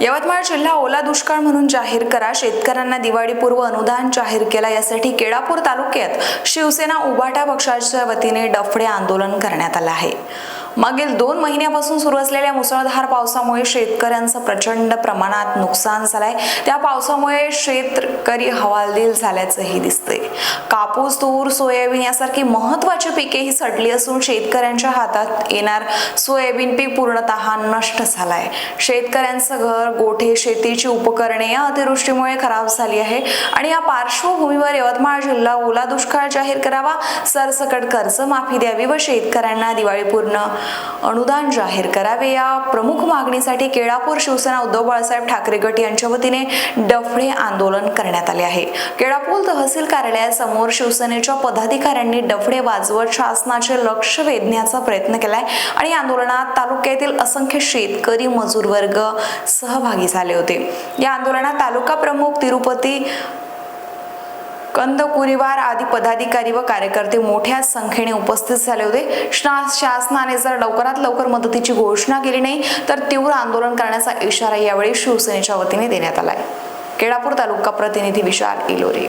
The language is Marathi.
यवतमाळ जिल्हा ओला दुष्काळ म्हणून जाहीर करा. शेतकऱ्यांना दिवाळीपूर्व अनुदान जाहीर केला. यासाठी केळापूर तालुक्यात शिवसेना उभाटा पक्षाच्या वतीने डफडे आंदोलन करण्यात आलं आहे. मागील दोन महिन्यापासून सुरू असलेल्या मुसळधार पावसामुळे शेतकऱ्यांचं प्रचंड प्रमाणात नुकसान झालंय. त्या पावसामुळे शेतकरी हवालदिल झाल्याचंही दिसतंय. कापूस तूर सोयाबीन यासारखी महत्वाची पिके ही सडली असून शेतकऱ्यांच्या हातात येणार सोयाबीन पीक पूर्णतः नष्ट झालाय. शेतकऱ्यांचं घर गोठे शेतीची उपकरणे या अतिवृष्टीमुळे खराब झाली आहे आणि या पार्श्वभूमीवर यवतमाळ जिल्हा ओला दुष्काळ जाहीर करावा सरसकट कर्जमाफी द्यावी व शेतकऱ्यांना दिवाळीपूर्ण अनुदान जाहीर करावे. या प्रमुख मागणीसाठी केळापूर शिवसेना उद्धव बाळासाहेब ठाकरे गट यांच्या वतीने डफडे आंदोलन करण्यात आले आहे. केळापूर तहसील कार्यालयासमोर शिवसेनेच्या पदाधिकाऱ्यांनी डफडे वाजवत शासनाचे लक्ष वेधण्याचा प्रयत्न केलाय आणि आंदोलनात तालुक्यातील असंख्य शेतकरी मजूर वर्ग सहभागी झाले होते. या आंदोलनात तालुका प्रमुख तिरुपती कंदकुरीवार आदी पदाधिकारी व कार्यकर्ते मोठ्या संख्येने उपस्थित झाले होते. शासनाने जर लवकरात लवकर मदतीची घोषणा केली नाही तर तीव्र आंदोलन करण्याचा इशारा यावेळी शिवसेनेच्या वतीने देण्यात आलाय. केळापूर तालुका प्रतिनिधी विशाल इलोरे.